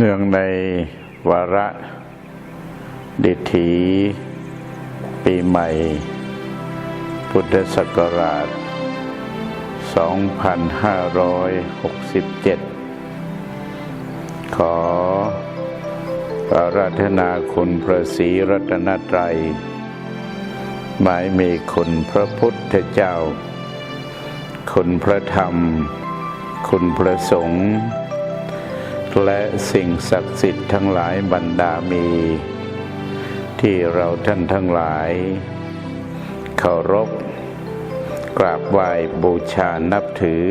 เนื่องในวาระดิถีปีใหม่ พุทธศักราช 2567 ขออาราธนาคุณพระศรีรัตนตรัย หมายมีคุณพระพุทธเจ้า คุณพระธรรม คุณพระสงฆ์ และสิ่งศักดิ์สิทธิ์ทั้งหลายบรรดามี ที่เราท่านทั้งหลายเคารพ กราบไหว้บูชานับถือ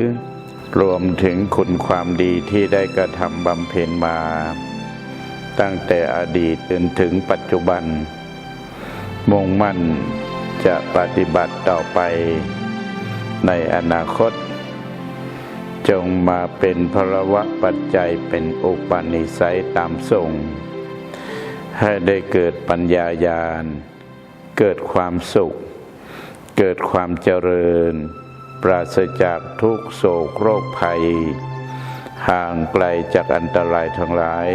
รวมถึงคุณความดีที่ได้กระทำบำเพ็ญมา ตั้งแต่อดีตจนถึงปัจจุบัน มุ่งมั่นจะปฏิบัติต่อไปในอนาคต จงมาเป็นพลวะปัจจัยเป็นอุปนิสัยตามส่งให้ได้เกิดปัญญาญาณ เกิดความสุข เกิดความเจริญ ปราศจากทุกโศกโรคภัย ห่างไกลจากอันตรายทั้งหลาย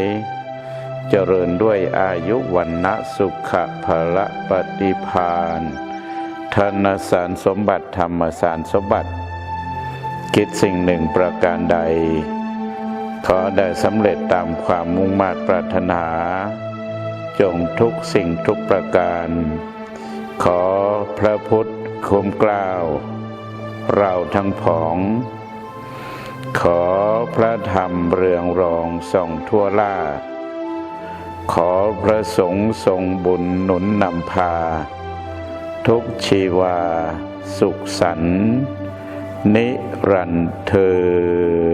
เจริญด้วยอายุวันนะสุขะภละปฏิพานธนสารสมบัติธรรมสารสมบัติ คิดสิ่งหนึ่งประการใด ขอได้สำเร็จตามความมุ่งมา่ปรารถนา จงทุกสิ่งทุกประการ ขอพระพุทธคุ้มกล้าว เราทั้งผอง ขอพระธรรมเรืองรองส่องทั่วล่า ขอพระสงฆ์ทรงบุญหนุนนำพา ทุกชีวาสุขสันต์ นิรันเทิน